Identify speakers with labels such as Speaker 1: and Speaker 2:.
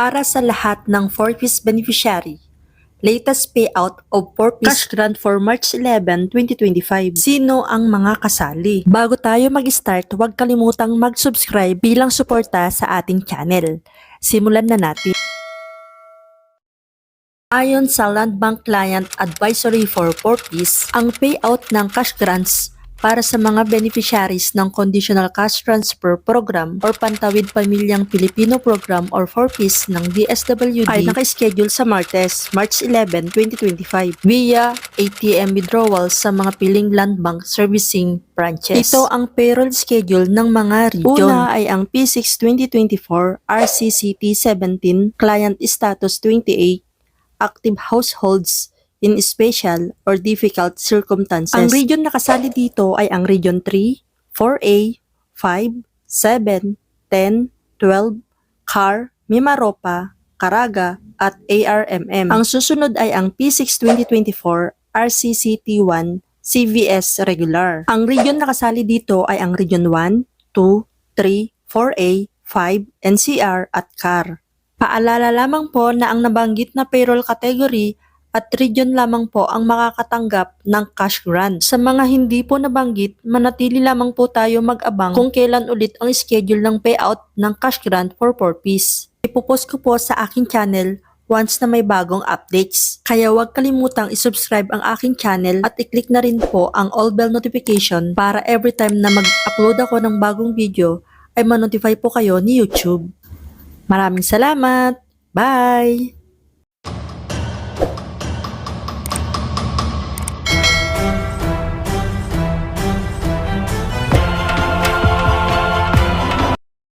Speaker 1: para sa lahat ng 4-piece beneficiary. Latest payout of 4-piece cash grant for March 11, 2025. Sino ang mga kasali? Bago tayo mag-start, huwag kalimutang mag-subscribe bilang suporta sa ating channel. Simulan na natin. Ayon sa Land Bank Client Advisory for 4-piece, ang payout ng cash grants para sa mga beneficiaries ng Conditional Cash Transfer Program or Pantawid Pamilyang Pilipino Program or 4-piece ng DSWD ay naka-schedule sa Martes, March 11, 2025 via ATM withdrawals sa mga piling Land Bank Servicing branches. Ito ang payroll schedule ng mga region. Una ay ang P6 2024 RCCT 17 Client Status 28 Active Households in special or difficult circumstances. Ang region na kasali dito ay ang Region 3, 4A, 5, 7, 10, 12, CAR, Mimaropa, Caraga, at ARMM. Ang susunod ay ang P6 2024 RCCT1 CVS Regular. Ang region na kasali dito ay ang Region 1, 2, 3, 4A, 5, NCR at CAR. Paalala lamang po na ang nabanggit na payroll category at region lamang po ang makakatanggap ng cash grant. Sa mga hindi po nabanggit, manatili lamang po tayo mag-abang kung kailan ulit ang schedule ng payout ng cash grant for 4-piece. Ipopost ko po sa aking channel once na may bagong updates. Kaya huwag kalimutang isubscribe ang aking channel at i-click na rin po ang all bell notification para every time na mag-upload ako ng bagong video ay manotify po kayo ni YouTube. Maraming salamat! Bye!